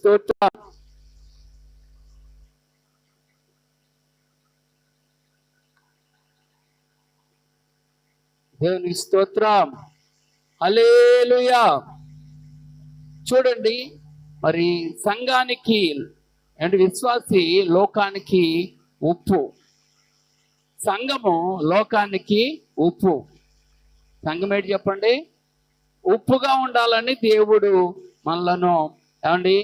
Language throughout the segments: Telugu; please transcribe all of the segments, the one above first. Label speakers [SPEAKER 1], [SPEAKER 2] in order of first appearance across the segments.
[SPEAKER 1] స్తోత్ర దేవుని స్తోత్రం. అలేలుయా చూడండి మరి సంఘానికి అంటే విశ్వాసి లోకానికి ఉప్పు. సంఘము లోకానికి ఉప్పు. సంఘం ఏంటి చెప్పండి? ఉప్పుగా ఉండాలని దేవుడు మనలను ఏమండి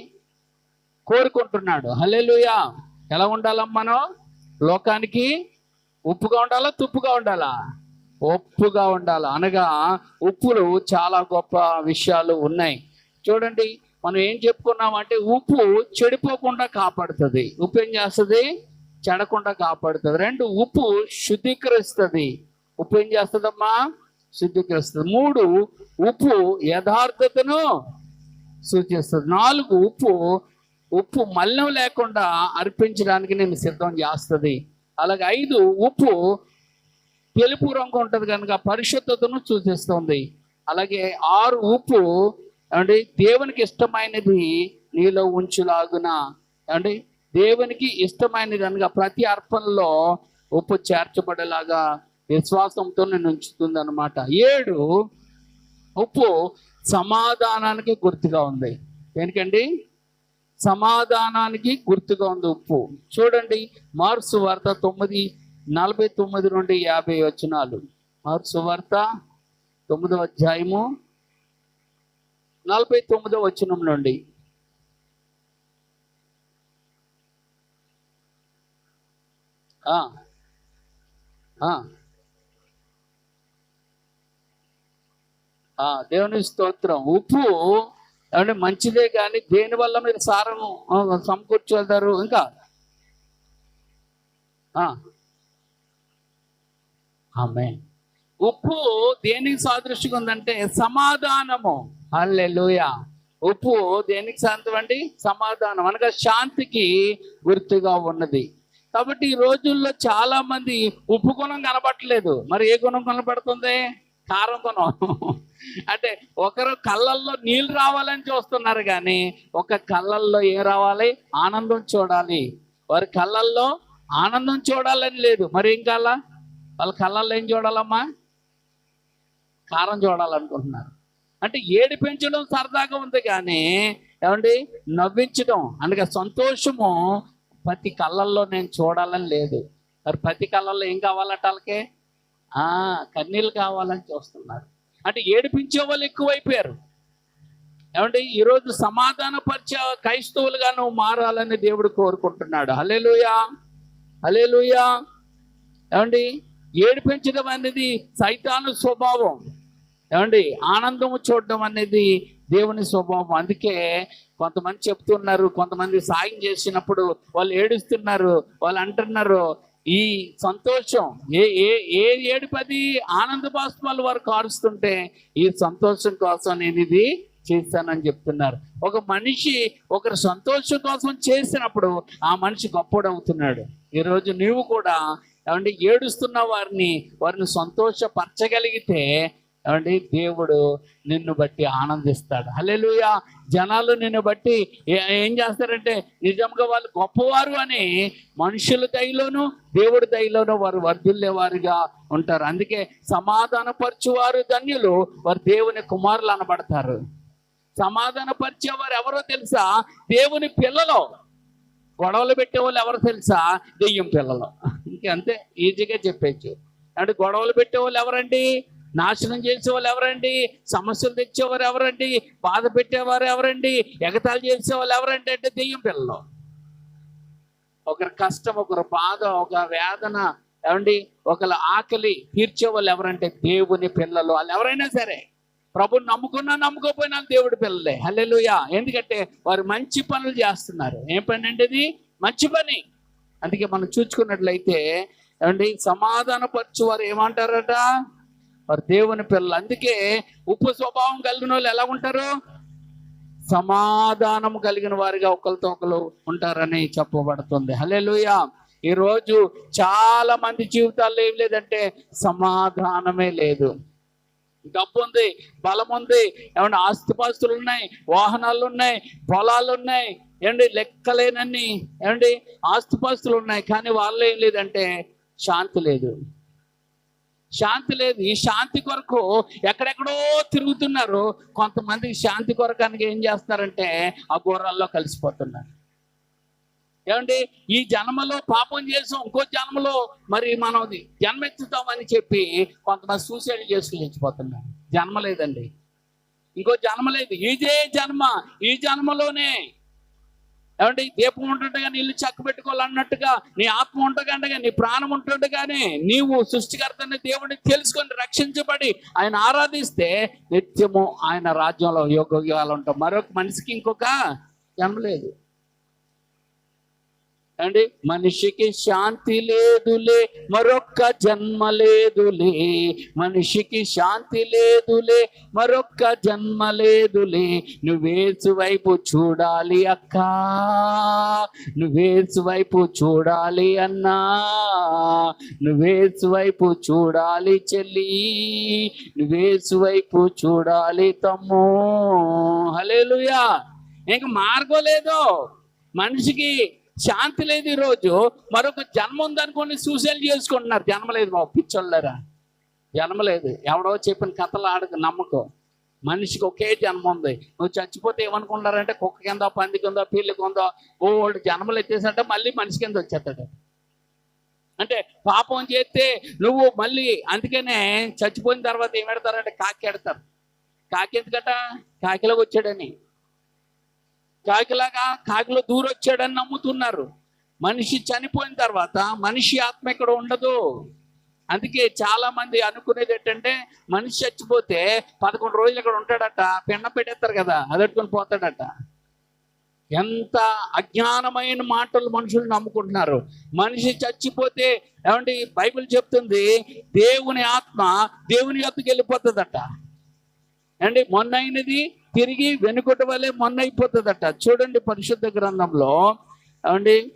[SPEAKER 1] కోరుకుంటున్నాడు. హలేలుయా ఎలా ఉండాలమ్మా మనం? లోకానికి ఉప్పుగా ఉండాలా తుప్పుగా ఉండాలా? ఉప్పుగా ఉండాలి. అనగా ఉప్పులు చాలా గొప్ప విషయాలు ఉన్నాయి. చూడండి మనం ఏం చెప్పుకున్నామంటే ఉప్పు చెడిపోకుండా కాపాడుతుంది. ఉప్పు ఏం చేస్తుంది? చెడకుండా కాపాడుతుంది. రెండు ఉప్పు శుద్ధీకరిస్తుంది. ఉప్పు ఏం చేస్తుందమ్మా? శుద్ధీకరిస్తుంది. మూడు ఉప్పు యథార్థతను సూచిస్తుంది. నాలుగు ఉప్పు ఉప్పు మలినం లేకుండా అర్పించడానికి నేను సిద్ధం చేస్తుంది. అలాగే ఐదు ఉప్పు తెలుపు రంగు ఉంటుంది కనుక పరిశుద్ధతను సూచిస్తుంది. అలాగే ఆరు ఉప్పు అంటే దేవునికి ఇష్టమైనది నీలో ఉంచులాగున అంటే దేవునికి ఇష్టమైనది అనగా ప్రతి అర్పణలో ఉప్పు చేర్చబడేలాగా విశ్వాసంతో నేను ఉంచుతుంది అనమాట ఏడు ఉప్పు సమాధానానికి గుర్తుగా ఉంది. దేనికండి సమాధానానికి గుర్తుగా ఉంది ఉప్పు. చూడండి మార్సు వార్త తొమ్మిది నలభై తొమ్మిది నుండి యాభై వచనాలు. మార్సు వార్త తొమ్మిదవ అధ్యాయము నలభై తొమ్మిదవ వచనం నుండి. దేవుని స్తోత్రం. ఉప్పు ఏమంటే మంచిదే కానీ దేని వల్ల మీరు సారము ఆ, సమకూర్చగలుగుతారు ఇంకా? ఆమె ఉప్పు దేనికి సాదృశ్యంగా ఉందంటే సమాధానము. హల్లెలూయ. ఉప్పు దేనికి శాంతం అండి? సమాధానం. అనగా శాంతికి గుర్తుగా ఉన్నది. కాబట్టి ఈ రోజుల్లో చాలా మంది ఉప్పు గుణం కనబడట్లేదు. మరి ఏ గుణం కనబడుతుంది? కారం అంటే ఒకరు కళ్ళల్లో నీళ్ళు రావాలని చూస్తున్నారు కానీ ఒక కళ్ళల్లో ఏం రావాలి? ఆనందం చూడాలి. వారి కళ్ళల్లో ఆనందం చూడాలని లేదు. మరి ఏం కాల వాళ్ళ కళ్ళల్లో ఏం చూడాలమ్మా? కారం చూడాలనుకుంటున్నారు. అంటే ఏడి పెంచడం సరదాగా ఉంది కానీ ఏమండి? నవ్వించడం. అందుకే సంతోషము ప్రతి కళ్ళల్లో నేను చూడాలని లేదు. మరి ప్రతి కళ్ళల్లో ఏం కావాలంటే వాళ్ళకి? కన్నీళ్ళు కావాలని చూస్తున్నారు. అంటే ఏడిపించే వాళ్ళు ఎక్కువైపోయారు. ఏమంటే ఈరోజు సమాధాన పరిచయ క్రైస్తవులుగా నువ్వు మారాలని దేవుడు కోరుకుంటున్నాడు. హలేలుయా హలేలుయా ఏమండి ఏడిపించడం అనేది సైతాను స్వభావం. ఏమండి ఆనందము చూడడం అనేది దేవుని స్వభావం. అందుకే కొంతమంది చెప్తున్నారు కొంతమంది సాయం చేసినప్పుడు వాళ్ళు ఏడుస్తున్నారు వాళ్ళు అంటున్నారు ఈ సంతోషం ఏ ఏ ఏ ఏడుపది ఆనంద బాష్పాలు వారు కారుస్తుంటే ఈ సంతోషం కోసం నేను ఇది చేశానని చెప్తున్నారు. ఒక మనిషి ఒకరి సంతోషం కోసం చేసినప్పుడు ఆ మనిషి గొప్పడు అవుతున్నాడు. ఈరోజు నీవు కూడా ఏమంటే ఏడుస్తున్న వారిని వారిని సంతోషపరచగలిగితే ఏమండి? దేవుడు నిన్ను బట్టి ఆనందిస్తాడు. హల్లెలూయా! జనాలు నిన్ను బట్టి ఏం చేస్తారంటే నిజంగా వాళ్ళు గొప్పవారు అని మనుషుల దయలోను దేవుడి దయలోను వారు వర్ధిల్లేవారుగా ఉంటారు. అందుకే సమాధానపరచువారు ధన్యులు వారు దేవుని కుమారులు అనబడతారు. సమాధానపరిచేవారు ఎవరో తెలుసా? దేవుని పిల్లలు. గొడవలు పెట్టేవాళ్ళు ఎవరు తెలుసా? దెయ్యం పిల్లలు. ఇంకంతే ఈజీగా చెప్పచ్చు అంటే గొడవలు పెట్టేవాళ్ళు ఎవరండి? నాశనం చేసేవాళ్ళు ఎవరండి? సమస్యలు తెచ్చేవారు ఎవరండి? బాధ పెట్టేవారు ఎవరండి? ఎగతాళి చేసేవాళ్ళు ఎవరండి అంటే దెయ్యం పిల్లలు. ఒకరి కష్టం ఒకరు బాధ ఒక వేదన ఏమండి? ఒకరు ఆకలి తీర్చే వాళ్ళు ఎవరంటే దేవుని పిల్లలు. వాళ్ళు ఎవరైనా సరే ప్రభుని నమ్ముకున్నా నమ్ముకోపోయినా దేవుడి పిల్లలే. హల్లెలుయా. ఎందుకంటే వారు మంచి పనులు చేస్తున్నారు. ఏం పని అంటే ఇది? మంచి పని. అందుకే మనం చూసుకున్నట్లయితే ఏమండి? సమాధానపరచు వారు ఏమంటారట? వారు దేవుని పిల్లలు. అందుకే ఉప్పు స్వభావం కలిగిన వాళ్ళు ఎలా ఉంటారు? సమాధానం కలిగిన వారిగా ఒకరితో ఒకరు ఉంటారని చెప్పబడుతుంది. హలే లూయ ఈరోజు చాలా మంది జీవితాల్లో ఏం లేదంటే సమాధానమే లేదు. డబ్బు ఉంది బలం ఉంది ఏమన్నా ఆస్తిపాస్తులు ఉన్నాయి వాహనాలు ఉన్నాయి పొలాలు ఉన్నాయి ఏమండి లెక్కలేనన్ని ఏమండి ఆస్తిపాస్తులు ఉన్నాయి కానీ వాళ్ళు ఏం లేదంటే శాంతి లేదు. శాంతి లేదు. ఈ శాంతి కొరకు ఎక్కడెక్కడో తిరుగుతున్నారు. కొంతమంది శాంతి కొరకానికి ఏం చేస్తారంటే ఆ గుర్రాల్లో కలిసిపోతున్నారు. ఏమండి? ఈ జన్మలో పాపం చేసాం. ఇంకో జన్మలో మరి మనం జన్మెత్తుతామని చెప్పి కొంతమంది సూసైడ్ చేసుకుని చచ్చిపోతున్నారు జన్మ లేదండి. ఇంకో జన్మ లేదు. ఇదే జన్మ. ఈ జన్మలోనే ఏమంటే దీపం ఉంటుండగా ఇల్లు చక్క పెట్టుకోవాలన్నట్టుగా నీ ఆత్మ ఉండగా నీ ప్రాణం ఉంటుండగానే నీవు సృష్టికర్తని దేవుడిని తెలుసుకొని రక్షించబడి ఆయన ఆరాధిస్తే నిత్యము ఆయన రాజ్యంలో యోగ్యాలు ఉంటాం మరొక మనిషికి ఇంకొక జన్మలేదు అండి మనిషికి శాంతి లేదులే మరొక్క జన్మ లేదులే. మనిషికి శాంతి లేదులే మరొక్క జన్మ లేదులే. నువ్వేసు వైపు చూడాలి అక్క. నువ్వేసు వైపు చూడాలి అన్నా. నువ్వేసు వైపు చూడాలి చెల్లి. నువ్వేసు వైపు చూడాలి తమ్ము. హలేలుయా ఇంక మార్గం లేదు. మనిషికి శాంతి లేదు ఈరోజు. మరొక జన్మ ఉందనుకోండి సూసైడ్ చేసుకుంటున్నారు. జన్మ లేదు బాబు పిచ్చోళ్ళరా. జన్మ లేదు. ఎవడో చెప్పిన కథలు ఆడకు నమ్మకం. మనిషికి ఒకే జన్మ ఉంది. నువ్వు చచ్చిపోతే ఏమనుకుంటారంటే కుక్క కింద పంది కింద పిల్లి కింద ఓల్డ్ జన్మలు ఎత్తేసంటే మళ్ళీ మనిషి కింద వచ్చేస్తాడు. అంటే పాపం చేస్తే నువ్వు మళ్ళీ అందుకనే చచ్చిపోయిన తర్వాత ఏం పెడతారంటే కాకి ఎడతారు. కాకి ఎందుకట? కాకిలోకి వచ్చాడని. కాకిలాగా కాకిలో దూరొచ్చాడని నమ్ముతున్నారు. మనిషి చనిపోయిన తర్వాత మనిషి ఆత్మ ఇక్కడ ఉండదు. అందుకే చాలా మంది అనుకునేది ఏంటంటే మనిషి చచ్చిపోతే పదకొండు రోజులు ఇక్కడ ఉంటాడట పెన్న పెట్టేస్తారు కదా అదట్టుకొని పోతాడట. ఎంత అజ్ఞానమైన మాటలు మనుషులు నమ్ముకుంటున్నారు. మనిషి చచ్చిపోతే ఏమండి బైబిల్ చెప్తుంది దేవుని ఆత్మ దేవుని యొక్కకి వెళ్ళిపోతుందట. అండి మొన్న అయినది తిరిగి వెనుకట వల్లే మొన్న అయిపోతుందట చూడండి పరిశుద్ధ గ్రంథంలో ఏమండి?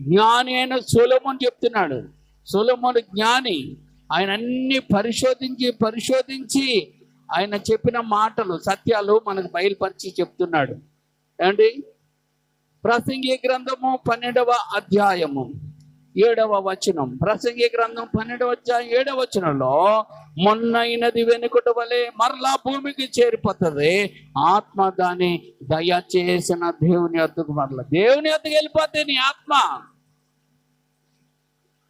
[SPEAKER 1] జ్ఞాని అయిన సోలమోన్ చెప్తున్నాడు. సోలమోన్ జ్ఞాని. ఆయన అన్ని పరిశోధించి పరిశోధించి ఆయన చెప్పిన మాటలు సత్యాలు మనకు బయలుపరిచి చెప్తున్నాడు. ఏమండి? ప్రసంగి గ్రంథము పన్నెండవ అధ్యాయము. ఏడవ వచనం. ప్రసంగి గ్రంథం పన్నెండవ అధ్యాయం ఏడవ వచనంలో మొన్నైనది వెనుకట వలె మరలా భూమికి చేరిపోతుంది. ఆత్మ దాన్ని దయచేసిన దేవుని వద్దకు మరలా. దేవుని వద్దకు వెళ్ళిపోతే నీ ఆత్మ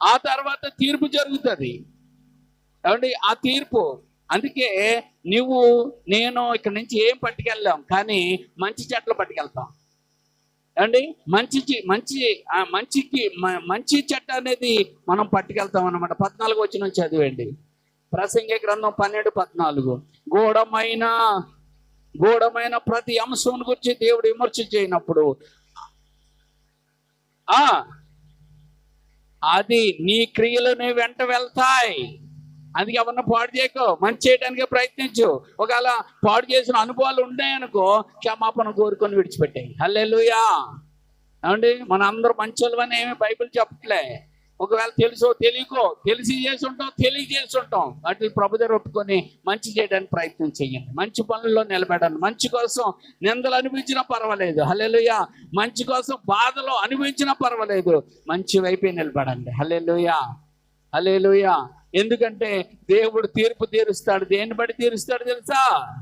[SPEAKER 1] ఆ తర్వాత తీర్పు జరుగుతుంది. ఏమండి? ఆ తీర్పు. అందుకే నువ్వు నేను ఇక్కడి నుంచి ఏం పట్టుకెళ్ళాం కానీ మంచి చెట్లు పట్టుకెళ్తాం. ఏమండి మంచి మంచి ఆ మంచికి మంచి చెట్ట అనేది మనం పట్టుకెళ్తాం అనమాట పద్నాలుగు వచ్చిన చదివండి. ప్రసంగి గ్రంథం పన్నెండు పద్నాలుగు. గూఢమైన గూఢమైన ప్రతి అంశం గురించి దేవుడు విమర్శ చేయనప్పుడు ఆ అది నీ క్రియలను వెంట వెళ్తాయి. అందుకే ఎవరన్నా పాడు చేయకు. మంచి చేయడానికి ప్రయత్నించు. ఒకవేళ పాడు చేసిన అనుభవాలు ఉన్నాయనుకో క్షమాపణ కోరుకొని విడిచిపెట్టాయి. హల్లెలూయా. ఏమండి? మన అందరూ మంచోళ్ళమని ఏమి బైబిల్ చెప్పట్లే. ఒకవేళ తెలుసో తెలియకో తెలిసి చేసి ఉంటాం తెలియ చేసి ఉంటాం వాటిని ప్రభు దగ్గర ఒప్పుకొని మంచి చేయడానికి ప్రయత్నం చేయండి. మంచి పనుల్లో నిలబడండి. మంచి కోసం నిందలు అనిపించినా పర్వాలేదు. హల్లెలూయా. మంచి కోసం బాధలు అనిపించినా పర్వాలేదు. మంచి వైపే నిలబడండి. హల్లెలూయా. హల్లెలూయా. ఎందుకంటే దేవుడు తీర్పు తీరుస్తాడు. దేన్ని బట్టి తీరుస్తాడు తెలుసా?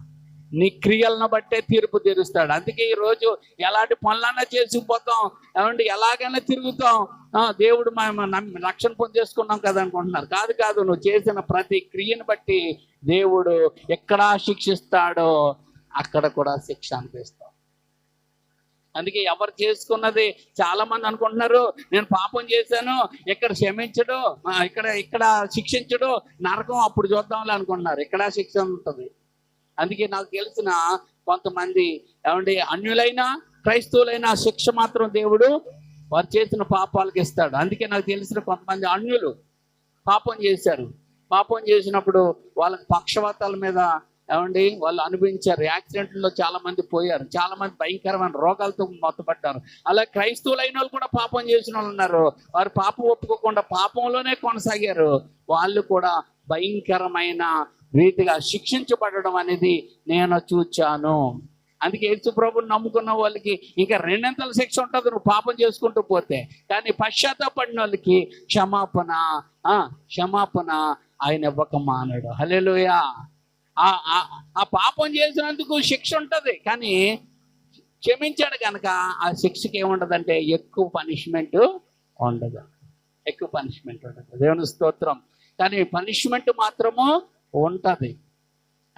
[SPEAKER 1] నీ క్రియలను బట్టే తీర్పు తీరుస్తాడు. అందుకే ఈ రోజు ఎలాంటి పనులన్నా చేసుకుపోతాం. ఏమంటే ఎలాగైనా తిరుగుతాం. దేవుడు మేము నమ్మి- రక్షణ పొందేసుకున్నాం కదా అనుకుంటున్నారు. కాదు కాదు నువ్వు చేసిన ప్రతి క్రియను బట్టి దేవుడు ఎక్కడా శిక్షిస్తాడో అక్కడ కూడా శిక్ష అనిపిస్తాం. అందుకే ఎవరు చేసుకున్నది చాలా మంది అనుకుంటున్నారు నేను పాపం చేశాను ఇక్కడ క్షమించడు ఇక్కడ ఇక్కడ శిక్షించడు నరకం అప్పుడు చూద్దాంలే అనుకుంటున్నారు. ఇక్కడ శిక్ష ఉంటుంది. అందుకే నాకు తెలిసిన కొంతమంది ఏమండి అన్యులైనా క్రైస్తవులైనా శిక్ష మాత్రం దేవుడు వారు చేసిన పాపాలకు ఇస్తాడు. అందుకే నాకు తెలిసిన కొంతమంది అన్యులు పాపం చేశారు. పాపం చేసినప్పుడు వాళ్ళకి పక్షవాతాల మీద ఏమండి? వాళ్ళు అనుభవించారు యాక్సిడెంట్లో చాలా మంది పోయారు. చాలా మంది భయంకరమైన రోగాలతో మొత్తపడ్డారు అలా క్రైస్తవులైన వాళ్ళు కూడా పాపం చేసిన వాళ్ళు ఉన్నారు. వారు పాపం ఒప్పుకోకుండా పాపంలోనే కొనసాగారు. వాళ్ళు కూడా భయంకరమైన రీతిగా శిక్షించబడడం అనేది నేను చూచాను. అందుకే యేసుప్రభుని నమ్ముకున్న వాళ్ళకి ఇంకా రెండింతల శిక్ష ఉంటుంది. నువ్వు పాపం చేసుకుంటూ పోతే. కానీ పశ్చాత్తాపడిన వాళ్ళకి క్షమాపణ ఆ క్షమాపణ ఆయన ఇవ్వక మానడు. హల్లెలూయా. ఆ పాపం చేసినందుకు శిక్ష ఉంటుంది. కానీ క్షమించాడు కనుక ఆ శిక్షకి ఏముండదంటే ఎక్కువ పనిష్మెంట్ ఉండదు. ఎక్కువ పనిష్మెంట్ ఉండదు. దేవుని స్తోత్రం. కానీ పనిష్మెంట్ మాత్రము ఉంటుంది.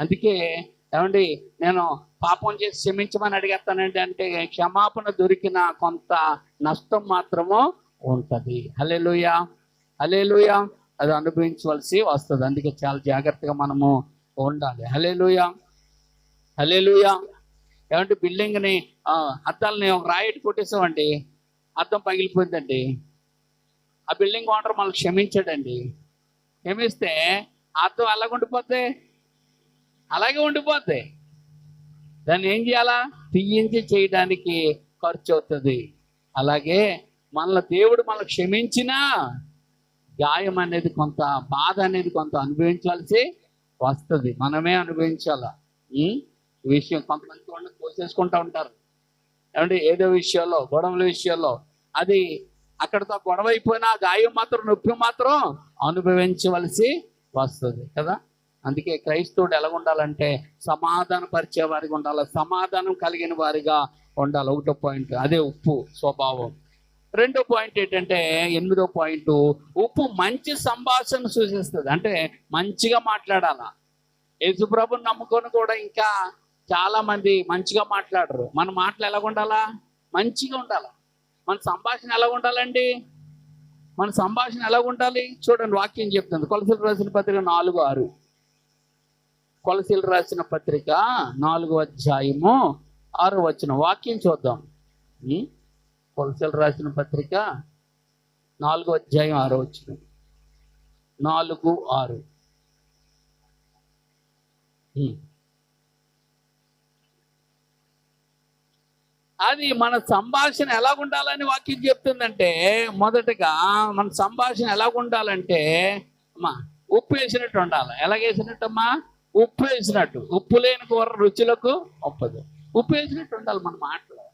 [SPEAKER 1] అందుకే ఏమండి నేను పాపం చేసి క్షమించమని అడిగేస్తానండి అంటే క్షమాపణ దొరికిన కొంత నష్టం మాత్రము ఉంటుంది. హల్లెలూయా. హల్లెలూయా. అది అనుభవించవలసి వస్తుంది. అందుకే చాలా జాగ్రత్తగా మనము ఉండాలి. హలేలుయా హలేలుయా ఏమంటే బిల్డింగ్ని అద్దాలని ఒక రాయిట్ కొట్టేసామండి. అద్దం పగిలిపోయిందండి. ఆ బిల్డింగ్ ఓనర్ మనల్ని క్షమించాడండి. క్షమిస్తే అర్థం అద్దం అలాగ ఉండిపోతే అలాగే ఉండిపోద్ది. దాన్ని ఏం చేయాలా? తీయించి చేయడానికి ఖర్చు అవుతుంది. అలాగే మనల్ని దేవుడు మనల్ని క్షమించినా గాయం అనేది కొంత బాధ అనేది కొంత అనుభవించాల్సి వస్తుంది. మనమే అనుభవించాల? ఈ విషయం కొంతమంది చూడండి కోసేసుకుంటూ ఉంటారు. ఏమంటే ఏదో విషయంలో గొడవల విషయంలో. అది అక్కడతో గొడవ అయిపోయినా గాయం మాత్రం నొప్పి మాత్రం అనుభవించవలసి వస్తుంది కదా? అందుకే క్రైస్తవుడు ఎలా ఉండాలంటే సమాధాన పరిచే వారిగా ఉండాలి. సమాధానం కలిగిన వారిగా ఉండాలి. ఒకటో పాయింట్. అదే ఉప్పు స్వభావం. రెండో పాయింట్ ఏంటంటే ఎనిమిదో పాయింట్ ఉప్పు మంచి సంభాషణ సూచిస్తుంది. అంటే మంచిగా మాట్లాడాలా? యేసుప్రభుని నమ్ముకొని కూడా ఇంకా చాలా మంది మంచిగా మాట్లాడరు. మన మాటలు ఎలా ఉండాలా? మంచిగా ఉండాలి? మన సంభాషణ ఎలా ఉండాలండి? మన సంభాషణ ఎలా ఉండాలి? చూడండి వాక్యం చెప్తుంది. కొలసలు రాసిన పత్రిక నాలుగు ఆరు. కొలసీలు రాసిన పత్రిక నాలుగు అధ్యాయము ఆరు వచ్చిన వాక్యం చూద్దాం. కొలసలు రాసిన పత్రిక నాలుగో అధ్యాయం ఆరో వచ్చిన నాలుగు ఆరు. అది మన సంభాషణ ఎలా ఉండాలని వాక్యం చెప్తుందంటే మొదటగా మన సంభాషణ ఎలా ఉండాలంటే అమ్మా ఉప్పు వేసినట్టు ఉండాలి. ఎలాగేసినట్టమ్మా ఉప్పు వేసినట్టు. ఉప్పు లేని కూర రుచులకు ఒప్పదు. ఉప్పు వేసినట్టు ఉండాలి మన మాటలు.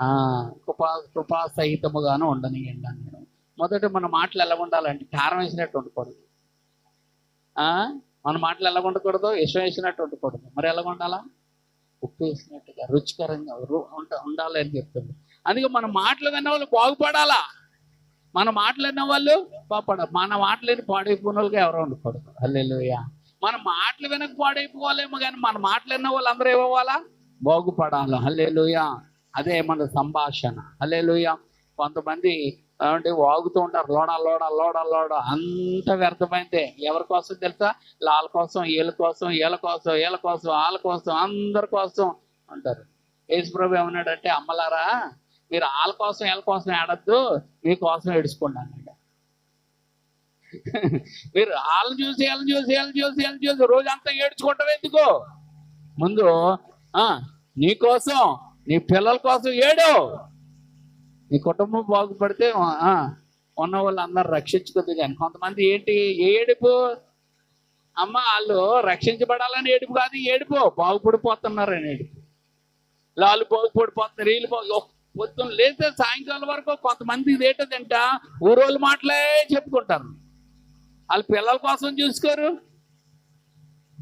[SPEAKER 1] కృపా కృపా సహితముగాను ఉండనియండి అన్నాడు. మొదట మన మాటలు ఎలా ఉండాలంటే కారం వేసినట్టు ఉండకూడదు. ఆ, మన మాటలు ఎలా ఉండకూడదు? ఇష్టం వేసినట్టు ఉండకూడదు. మరి ఎలా ఉండాలా? ఉప్పు వేసినట్టుగా రుచికరంగా ఉండ- ఉండాలి అని చెప్తుంది. అందుకే మన మాటలు విన్న వాళ్ళు బాగుపడాలా? మన మాటలు విన్న వాళ్ళు బాగుపడాలి. మన మాటలు పాడైపోయిన వాళ్ళకి ఎవరో ఉండకూడదు. అల్లెలుయా మన మాటలు వినక పాడైపోవాలేమో కానీ మన మాటలు విన్న వాళ్ళు అందరూ ఏమవ్వాలా? బాగుపడాలి? అల్లెలుయా అదే మన సంభాషణ. హల్లెలూయా. కొంతమంది అంటే వాగుతూ ఉంటారు లోడ లోడ లోడ లోడ. అంత వ్యర్థమైందే. ఎవరి కోసం తెలుసా? లాల కోసం వీళ్ళ కోసం వీళ్ళ కోసం వీళ్ళ కోసం వాళ్ళ కోసం అందరి కోసం అంటారు. యేసుప్రభు ఏమన్నాడంటే అమ్మలారా మీరు వాళ్ళ కోసం వీళ్ళ కోసం ఏడద్దు మీకోసం ఏడుచుకోండి అన్నాడు. మీరు వాళ్ళని చూసి వీళ్ళని చూసి వీళ్ళని చూసి వీళ్ళని చూసి రోజంతా ఏడ్చుకోవటం ఎందుకు? ముందు ఆ నీ పిల్లల కోసం ఏడు. నీ కుటుంబం బాగుపడితే ఉన్న వాళ్ళు అందరు రక్షించుకుంది కానీ కొంతమంది ఏంటి? ఏడుపు. అమ్మ వాళ్ళు రక్షించబడాలని ఏడుపు కాదు ఏడుపు. బాగుపడిపోతున్నారని ఏడుపు. వాళ్ళు బాగుపడిపోతున్నారు వీళ్ళు బాగు పొద్దున్న లేస్తే సాయంకాలం వరకు కొంతమంది ఇదేంటంట ఊరోళ్ళు మాటలే చెప్పుకుంటారు. వాళ్ళ పిల్లల కోసం చూసుకోరు.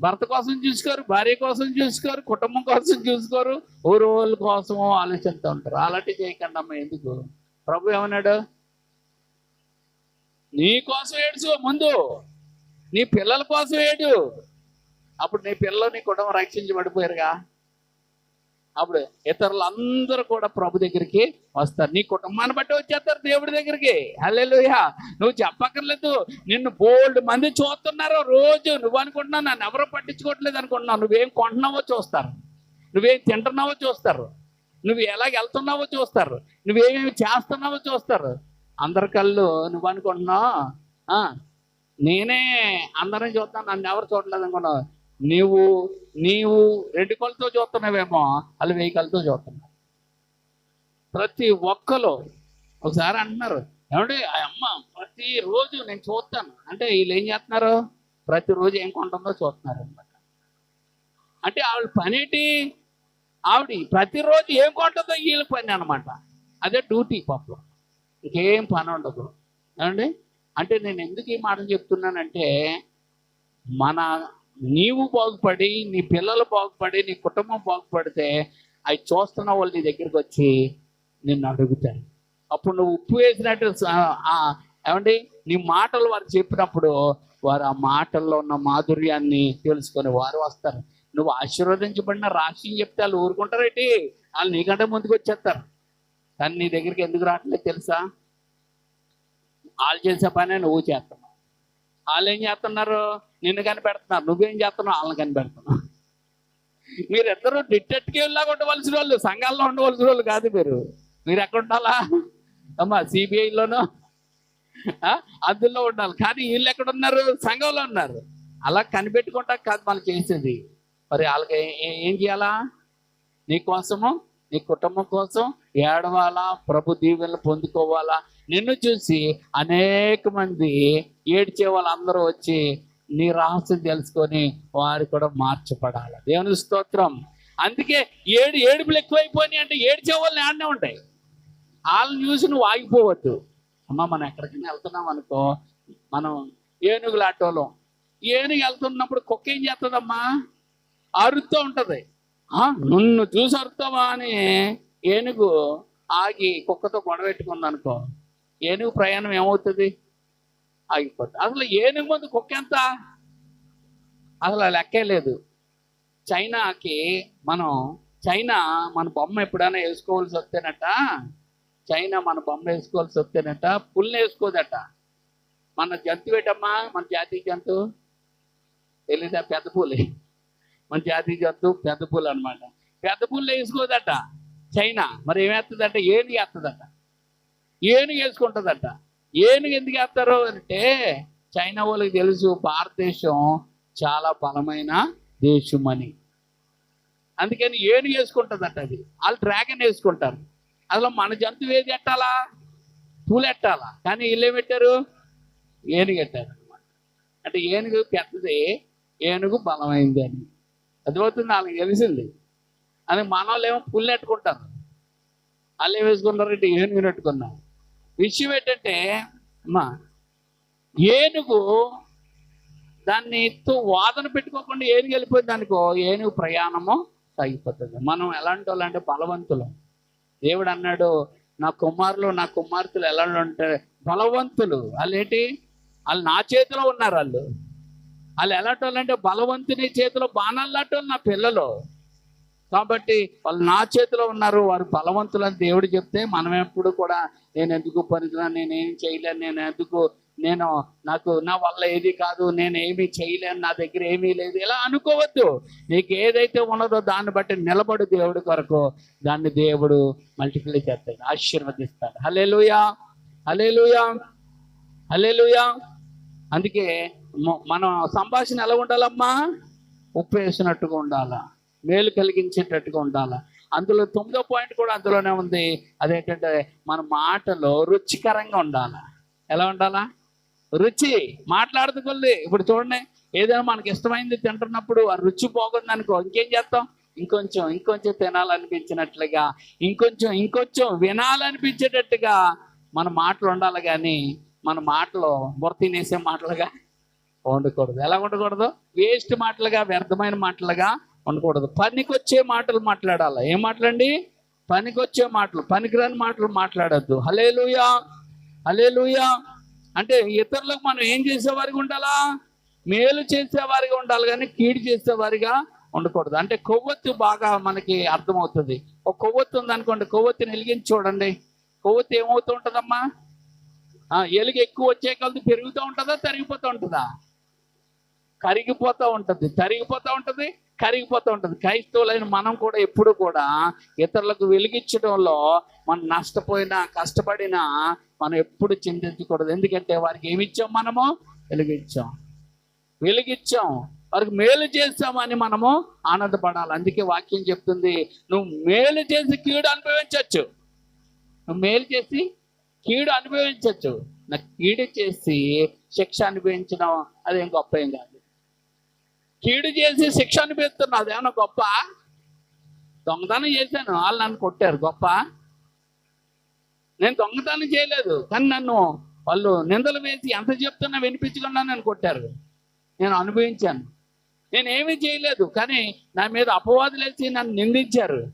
[SPEAKER 1] భర్త కోసం చూసుకోరు భార్య కోసం చూసుకోరు కుటుంబం కోసం చూసుకోరు ఊరు వాళ్ళ కోసం ఆలోచిస్తూ ఉంటారు. అలాంటి చేయకండి అమ్మ ఎందుకు? ప్రభు ఏమన్నాడు? నీ కోసం ఏడుచు ముందు నీ పిల్లల కోసం ఏడు. అప్పుడు నీ పిల్లలు నీ కుటుంబం రక్షించబడిపోయారుగా. అప్పుడు ఇతరులందరూ కూడా ప్రభు దగ్గరికి వస్తారు. నీ కుటుంబాన్ని బట్టి వచ్చేస్తారు దేవుడి దగ్గరికి. హల్లెలూయా. నువ్వు చెప్పక్కర్లేదు. నిన్ను బోల్డ్ మంది చూస్తున్నారు రోజు. నువ్వు అనుకుంటున్నావు నన్ను ఎవరు పట్టించుకోవట్లేదు అనుకుంటున్నావు. నువ్వేం కొంటున్నావో చూస్తారు. నువ్వేం తింటున్నావో చూస్తారు. నువ్వు ఎలాగ వెళ్తున్నావో చూస్తారు. నువ్వేమేమి చేస్తున్నావో చూస్తారు. అందరి కళ్ళు నువ్వు అనుకుంటున్నావు ఆ, నేనే అందరం చూస్తాను. నన్ను ఎవరు చూడలేదు అనుకున్నావు నీవు నీవు రెండు కళ్ళతో చూస్తున్నావేమో వాళ్ళు వెయ్యి కళ్ళతో చూస్తున్నావు. ప్రతి ఒక్కరు ఒకసారి అంటున్నారు ఏమంటే ఆ అమ్మ ప్రతిరోజు నేను చూస్తాను. అంటే వీళ్ళు ఏం చేస్తున్నారు? ప్రతిరోజు ఏం కొంటుందో చూస్తున్నారు అనమాట అంటే ఆవిడ పనేటి? ఆవిడ ప్రతిరోజు ఏం కొంటుందో వీళ్ళ పని అనమాట అదే డ్యూటీ పాపం. ఇంకేం పని ఉండదు. ఏమండి? అంటే నేను ఎందుకు ఈ మాటలు చెప్తున్నానంటే మన నీవు బాగుపడి నీ పిల్లలు బాగుపడి నీ కుటుంబం బాగుపడితే అవి చూస్తున్న వాళ్ళు నీ దగ్గరికి వచ్చి నిన్ను అడుగుతారు. అప్పుడు నువ్వు ఉప్పు వేసినట్టు ఆ, ఏమండి? నీ మాటలు వారు చెప్పినప్పుడు వారు ఆ మాటల్లో ఉన్న మాధుర్యాన్ని తెలుసుకొని వారు వస్తారు. నువ్వు ఆశీర్వదించబడిన రాష్ట్రం చెప్తే వాళ్ళు ఊరుకుంటారేంటి? వాళ్ళు నీకంటే ముందుకు వచ్చేస్తారు. కానీ నీ దగ్గరికి ఎందుకు రావట్లేదు తెలుసా? వాళ్ళు చేసే పనే నువ్వు చేస్తున్నావు. వాళ్ళు ఏం చేస్తున్నారు? నిన్ను కనిపెడుతున్నారు నువ్వేం చేస్తున్నావు వాళ్ళని కనిపెడుతున్నావు మీరిద్దరూ డిటెక్టివ్ లాగా ఉండవలసిన వాళ్ళు సంఘాల్లో ఉండవలసిన వాళ్ళు కాదు మీరు. మీరు ఎక్కడ ఉండాలా అమ్మా సిబిఐలోనూ? అందులో ఉండాలి. కానీ వీళ్ళు ఎక్కడ ఉన్నారు సంఘంలో ఉన్నారు. అలా కనిపెట్టుకుంటా కాదు మనం చేసేది. మరి వాళ్ళకి ఏం చేయాలా? నీ కోసము నీ కుటుంబం కోసం ఏడవాలా? ప్రభు దీవెనలు పొందుకోవాలా? నిన్ను చూసి అనేక మంది ఏడ్చే వాళ్ళందరూ వచ్చి నీ రహస్యం తెలుసుకొని వారు కూడా మార్చబడాలి. దేవుని స్తోత్రం. అందుకే ఏడు ఏడుపులు ఎక్కువైపోయినాయి అంటే ఏడ్చే వాళ్ళు ఆడనే ఉంటాయి. వాళ్ళని చూసి నువ్వు ఆగిపోవద్దు. అమ్మ మనం ఎక్కడికైనా వెళ్తున్నాం అనుకో మనం ఏనుగులు ఆటోలో ఏనుగు వెళ్తున్నప్పుడు కుక్క ఏం చేస్తుందమ్మా? అరుతూ ఉంటుంది. ఆ, నిన్ను చూసి అరుతావా అని ఏనుగు ఆగి కుక్కతో గొడవ అనుకో ఏనుగు ప్రయాణం ఏమవుతుంది? ఆగిపోతుంది అసలు ఏనుగు ముందు కుక్క ఎంత అసలు లెక్కే లేదు. చైనాకి మనం చైనా మన బొమ్మ ఎప్పుడైనా వేసుకోవాల్సి వస్తేనట చైనా మన బొమ్మ వేసుకోవాల్సి వస్తేనట పుల్ని వేసుకోదట. మన జంతువు ఏంటమ్మా? మన జాతీయ జంతువు తెలీదా? పెద్ద పూలే. మన జాతీయ జంతువు పెద్ద పూలు అనమాట పెద్ద పూలు వేసుకోదట చైనా. మరి ఏమేస్తుందట ఏనుగు వేస్తుందట ఏనుగు వేసుకుంటుందట. ఏనుగు ఎందుకు వేస్తారు అంటే చైనా వాళ్ళకి తెలుసు భారతదేశం చాలా బలమైన దేశం అని. అందుకని ఏనుగు వేసుకుంటుందట అది. వాళ్ళు డ్రాగన్ వేసుకుంటారు. అసలు మన జంతువు ఏది ఎట్టాలా? పూలెట్టాలా కానీ వీళ్ళు పెట్టారు? ఏనుగు ఎట్టారు అనమాట అంటే ఏనుగు పెద్దది ఏనుగు బలమైంది అని. అర్థమవుతుంది? వాళ్ళకి తెలిసింది. అని మన వాళ్ళు ఏమో పుల్లెట్టుకుంటారు వాళ్ళు ఏం వేసుకున్నారు అంటే ఏనుగు పెట్టుకున్నారు విషయం ఏంటంటే అమ్మా ఏనుగు దాన్ని తో వాదన పెట్టుకోకుండా ఏనుగు వెళ్ళిపోయింది అనుకో ఏనుగు ప్రయాణము సాగిపోతుంది. మనం ఎలాంటి వాళ్ళు బలవంతులు. దేవుడు అన్నాడు నా కుమారులు నా కుమార్తెలు ఎలా ఉంటారు బలవంతులు. వాళ్ళు ఏంటి? వాళ్ళు నా చేతిలో ఉన్నారు వాళ్ళు. వాళ్ళు ఎలాంటి వాళ్ళంటే బలవంతుని చేతిలో బాణాలు లాంటి వాళ్ళు నా పిల్లలు. కాబట్టి వాళ్ళు నా చేతిలో ఉన్నారు వారు బలవంతులు దేవుడు చెప్తే మనం ఎప్పుడు కూడా నేను ఎందుకు పనికిరాను నేను ఏం చేయలేను నేను ఎందుకు నేను నాకు నా వల్ల ఏది కాదు నేను ఏమీ చేయలేను నా దగ్గర ఏమీ లేదు. ఇలా అనుకోవద్దు. నీకు ఏదైతే ఉన్నదో దాన్ని బట్టి నిలబడు దేవుడి కొరకు. దాన్ని దేవుడు మల్టిప్లై చేస్తాడు ఆశీర్వదిస్తాడు. హలే లూయా హలే లూయా హలే లూయా అందుకే మనం మన సంభాషణ ఎలా ఉండాలమ్మా? ఉప్పు వేసినట్టుగా ఉండాలా? మేలు కలిగించేటట్టుగా ఉండాలా? అందులో తొమ్మిదో పాయింట్ కూడా అందులోనే ఉంది. అదేంటంటే మన మాటలో రుచికరంగా ఉండాలి? ఎలా ఉండాలా? రుచి మాట్లాడుతూ ఇప్పుడు చూడండి ఏదైనా మనకి ఇష్టమైంది తింటున్నప్పుడు ఆ రుచి బాగుంది అనుకో ఇంకేం చేస్తాం? ఇంకొంచెం ఇంకొంచెం తినాలనిపించినట్లుగా ఇంకొంచెం ఇంకొంచెం వినాలనిపించేటట్టుగా మన మాటలు ఉండాలి కానీ మన మాటలు బుర్ర తినేసే మాటలుగా ఉండకూడదు. ఎలా ఉండకూడదు? వేస్ట్ మాటలుగా వ్యర్థమైన మాటలుగా ఉండకూడదు పనికొచ్చే మాటలు మాట్లాడాలి? ఏం మాట్లాడండి పనికొచ్చే మాటలు పనికిరాని మాటలు మాట్లాడద్దు. హలేలుయా హలేలుయా అంటే ఇతరులకు మనం ఏం చేసేవారిగా ఉండాలా? మేలు చేసేవారిగా ఉండాలి కానీ కీడు చేసేవారిగా ఉండకూడదు. అంటే కొవ్వొత్తు బాగా మనకి అర్థమవుతుంది. ఒక కొవ్వొత్తు ఉందనుకోండి కొవ్వొత్తిని వెలిగించి చూడండి. కొవ్వొత్తు ఏమవుతూ ఉంటుందమ్మా? ఎలుగు ఎక్కువ వచ్చే కొలది పెరుగుతూ ఉంటుందా తరిగిపోతూ ఉంటుందా? కరిగిపోతూ ఉంటుంది. తరిగిపోతూ ఉంటుంది. కరిగిపోతూ ఉంటుంది. క్రైస్తవులైన మనం కూడా ఎప్పుడు కూడా ఇతరులకు వెలిగించడంలో మనం నష్టపోయినా కష్టపడినా మనం ఎప్పుడు చింతించకూడదు. ఎందుకంటే వారికి ఏమిచ్చాం మనము? వెలిగించాం. వెలిగించాం. వారికి మేలు చేస్తామని మనము ఆనందపడాలి. అందుకే వాక్యం చెప్తుంది నువ్వు మేలు చేసి కీడు అనుభవించవచ్చు నువ్వు మేలు చేసి కీడు అనుభవించవచ్చు నాకు కీడు చేసి శిక్ష అనుభవించడం అదేం గొప్ప ఏం కాదు. కీడు చేసి శిక్ష అనిపిస్తున్నా. అదేమన్నా గొప్ప? దొంగతనం చేశాను. వాళ్ళు నన్ను కొట్టారు. గొప్ప? నేను దొంగతనం చేయలేదు. కానీ నన్ను వాళ్ళు నిందలు వేసి ఎంత చెప్తున్నా వినిపించకుండా నన్ను కొట్టారు. నేను అనుభవించాను. నేనేమీ చేయలేదు. కానీ నా మీద అపవాదులు వేసి నన్ను నిందించారు.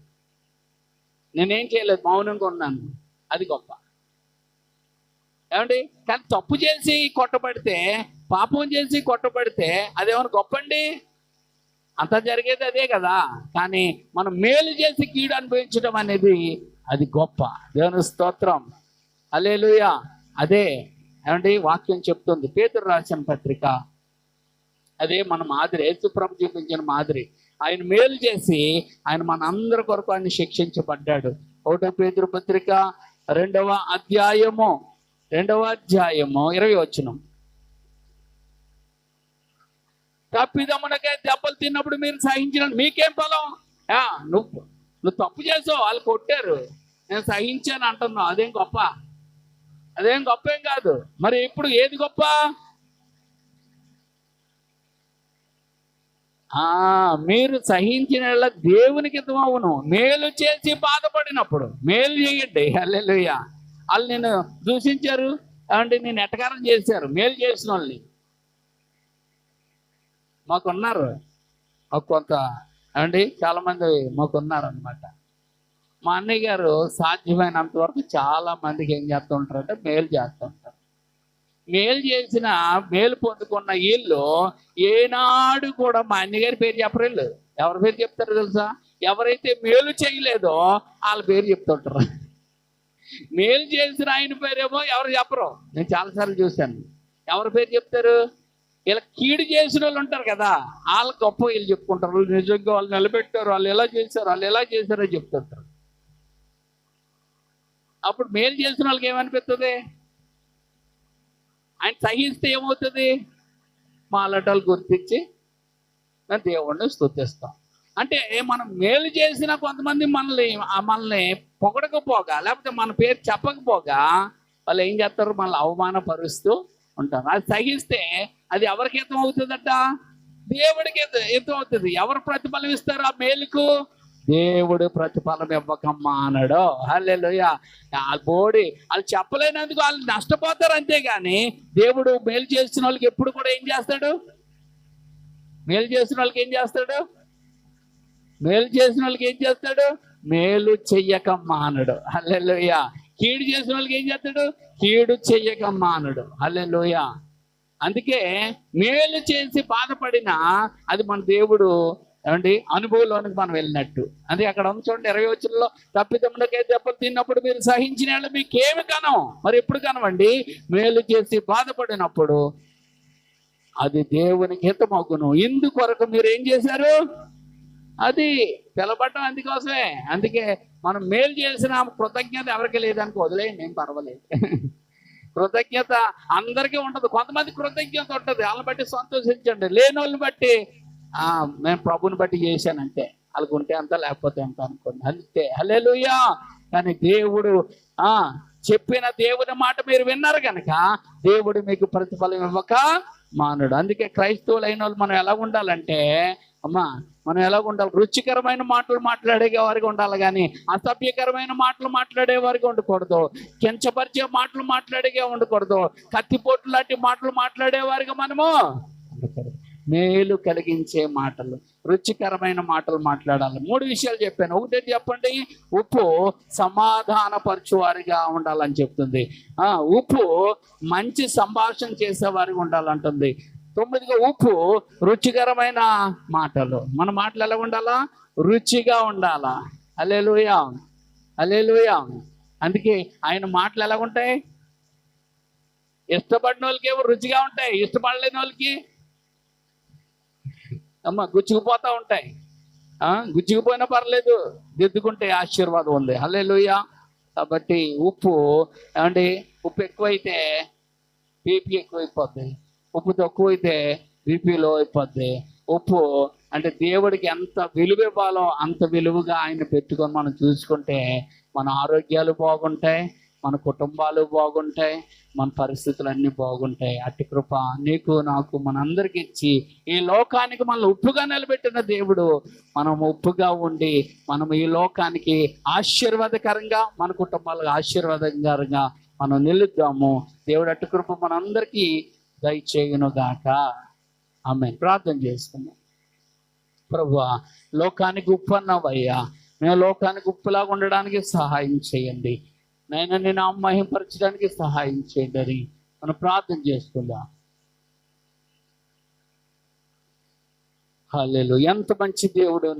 [SPEAKER 1] నేనేం చేయలేదు. మౌనంగా ఉన్నాను. అది గొప్ప. ఏమండి? కానీ తప్పు చేసి కొట్టబడితే పాపం చేసి కొట్టబడితే అదేమన్నా గొప్పండి? అంత జరిగేది అదే కదా. కానీ మనం మేలు చేసి కీడు అనుభవించడం అనేది అది గొప్ప. దేవుని స్తోత్రం. అలేలుయ అదే ఏమండి? వాక్యం చెప్తుంది. పేతురు రాసిన పత్రిక. అదే మన మాదిరి. యేసుప్రభు చూపించిన మాదిరి. ఆయన మేలు చేసి ఆయన మన అందరి కొరకు ఆయన శిక్షించబడ్డాడు. ఒకటో పేతురు పత్రిక రెండవ అధ్యాయము. రెండవ అధ్యాయము ఇరవై వచనం. తప్పిదమ్మునకే దెబ్బలు తిన్నప్పుడు మీరు సహించిన మీకేం ఫలం? ఆ, నువ్వు నువ్వు తప్పు చేసావు వాళ్ళు కొట్టారు. నేను సహించాను అంటున్నావు. అదేం గొప్ప? అదేం గొప్ప ఏం కాదు. మరి ఇప్పుడు ఏది గొప్ప? ఆ మీరు సహించిన దేవునికి అవును మేలు చేసి బాధపడినప్పుడు మేలు చేయండి. హల్లెలూయా. వాళ్ళు నేను దూషించారు. అంటే నేను ఎటకారం చేశారు. మేలు చేసిన వాళ్ళని. మాకున్నారు. మాకు కొంత అండి చాలా మంది మాకున్నారు అనమాట మా అన్నయ్య గారు సాధ్యమైనంత వరకు చాలా మందికి ఏం చేస్తూ ఉంటారంటే మేలు చేస్తూ ఉంటారు మేలు చేసిన మేలు పొందుకున్న వీళ్ళు ఏనాడు కూడా మా అన్నగారి పేరు చెప్పరు వీళ్ళు. ఎవరి పేరు చెప్తారు తెలుసా? ఎవరైతే మేలు చేయలేదో వాళ్ళ పేరు చెప్తుంటారు. మేలు చేసిన ఆయన పేరేమో ఎవరు చెప్పరు. నేను చాలాసార్లు చూశాను. ఎవరి పేరు చెప్తారు? ఇలా కీడు చేసిన వాళ్ళు ఉంటారు కదా వాళ్ళు గొప్ప వీళ్ళు చెప్పుకుంటారు. వాళ్ళు నిజంగా వాళ్ళు నిలబెట్టారు వాళ్ళు ఎలా చేశారు వాళ్ళు ఎలా చేశారో చెప్తుంటారు. అప్పుడు మేలు చేసిన వాళ్ళకి ఏమనిపిస్తుంది ఆయన సహిస్తే ఏమవుతుంది? మా అలటాలు గుర్తించి మేము దేవుణ్ణి స్థుతిస్తాం అంటే మనం మేలు చేసిన కొంతమంది మనల్ని మనల్ని పొగడకపోగా లేకపోతే మన పేరు చెప్పకపోగా వాళ్ళు ఏం చేస్తారు? మనల్ని అవమానపరుస్తూ ఉంటారు. అది సహిస్తే అది ఎవరికి హితం అవుతుందట దేవుడికి హితం అవుతుంది ఎవరు ప్రతిఫలం ఇస్తారు ఆ మేలుకు? దేవుడు ప్రతిఫలం ఇవ్వకమ్మా అన్నాడు. హల్లెలుయ. బోడి వాళ్ళు చెప్పలేనందుకు వాళ్ళు నష్టపోతారు అంతేగాని దేవుడు మేలు చేసిన వాళ్ళకి ఎప్పుడు కూడా ఏం చేస్తాడు? మేలు చేసిన వాళ్ళకి ఏం చేస్తాడు? మేలు చేసిన వాళ్ళకి ఏం చేస్తాడు? మేలు చెయ్యకమ్మా అనడు హల్లెలుయ. కీడు చేసిన వాళ్ళకి ఏం చేస్తాడు? కీడు చెయ్యకమ్మా అనడు హల్లెలూయ. అందుకే మేలు చేసి బాధపడినా అది మన దేవుడు ఏమండి అనుభవంలోనికి మనం వెళ్ళినట్టు. అందుకే అక్కడ ఉంది చూడండి ఇరవై వచ్చుల్లో తప్పిదమ్ములకే దెబ్బలు తిన్నప్పుడు మీరు సహించిన వాళ్ళు మీకేమి కనం మరి ఎప్పుడు కనవండి మేలు చేసి బాధపడినప్పుడు అది దేవునికి హితమగును. ఇందుకొరకు మీరు ఏం చేశారు? అది పిలబడటం అందుకోసమే. అందుకే మనం మేలు చేసిన కృతజ్ఞత ఎవరికి లేదనుకో వదిలేయండి ఏం పర్వాలేదు. కృతజ్ఞత అందరికీ ఉండదు కొంతమంది కృతజ్ఞత ఉంటుంది. వాళ్ళని బట్టి సంతోషించండి. లేని వాళ్ళని బట్టి ఆ ప్రభుని బట్టి చేశానంటే వాళ్ళకు ఉంటే అంత లేకపోతే ఎంత అనుకోండి. అంతే. హల్లెలూయా. కానీ దేవుడు ఆ చెప్పిన దేవుని మాట మీరు విన్నారు కనుక దేవుడు మీకు ప్రతిఫలం ఇవ్వక మానుడు. అందుకే క్రైస్తవులైన వాళ్ళు మనం ఎలా ఉండాలంటే అమ్మా మనం ఎలా ఉండాలి? రుచికరమైన మాటలు మాట్లాడే వారికి ఉండాలి కానీ అసభ్యకరమైన మాటలు మాట్లాడే వారికి ఉండకూడదు. కించపరిచే మాటలు మాట్లాడేగా ఉండకూడదు. కత్తిపోటు లాంటి మాటలు మాట్లాడే వారికి మనము మేలు కలిగించే మాటలు రుచికరమైన మాటలు మాట్లాడాలి. మూడు విషయాలు చెప్పాను. ఒకటి చెప్పండి? ఉప్పు సమాధానపరచువారిగా ఉండాలని చెప్తుంది. ఆ ఉప్పు మంచి సంభాషణ చేసేవారిగా ఉండాలంటుంది. తొమ్మిదిగా ఉప్పు రుచికరమైన మాటలు. మన మాటలు ఎలా ఉండాలా? రుచిగా ఉండాలా. అలేలుయా అలేలుయా అందుకే ఆయన మాటలు ఎలా ఉంటాయి? ఇష్టపడిన వాళ్ళకి ఏమో రుచిగా ఉంటాయి ఇష్టపడలేని వాళ్ళకి అమ్మ గుచ్చుకుపోతా ఉంటాయి. ఆ గుచ్చుకుపోయినా పర్లేదు దిద్దుకుంటే ఆశీర్వాదం ఉంది. హలే కాబట్టి ఉప్పు ఏమండి ఉప్పు ఎక్కువైతే బీపీ ఎక్కువైపోద్ది. ఉప్పు తక్కువ అయితే బీపీ లో అయిపోద్ది. ఉప్పు అంటే దేవుడికి ఎంత విలువ ఇవ్వాలో అంత విలువగా ఆయన పెట్టుకొని మనం చూసుకుంటే మన ఆరోగ్యాలు బాగుంటాయి మన కుటుంబాలు బాగుంటాయి మన పరిస్థితులు అన్నీ బాగుంటాయి. అట్టి కృప నీకు నాకు మనందరికి ఇచ్చి ఈ లోకానికి మనల్ని ఉప్పుగా నిలబెట్టిన దేవుడు మనం ఉప్పుగా ఉండి మనం ఈ లోకానికి ఆశీర్వాదకరంగా మన కుటుంబాలకు ఆశీర్వాదకరంగా మనం నిలుద్దాము. దేవుడు అట్టి కృప మనందరికీ దయచేయునుగాక. ఆమె ప్రార్థన చేసుకుందాం ప్రభా లోకానికి ఉప్పు అన్నావయ్యా మేము లోకానికి ఉప్పులాగా ఉండడానికి సహాయం చేయండి. నేను నేను అమ్మహింపరచడానికి సహాయం చేయండి. అని మనం ప్రార్థన చేసుకుందాం. హల్లెలూయా. ఎంత మంచి దేవుడు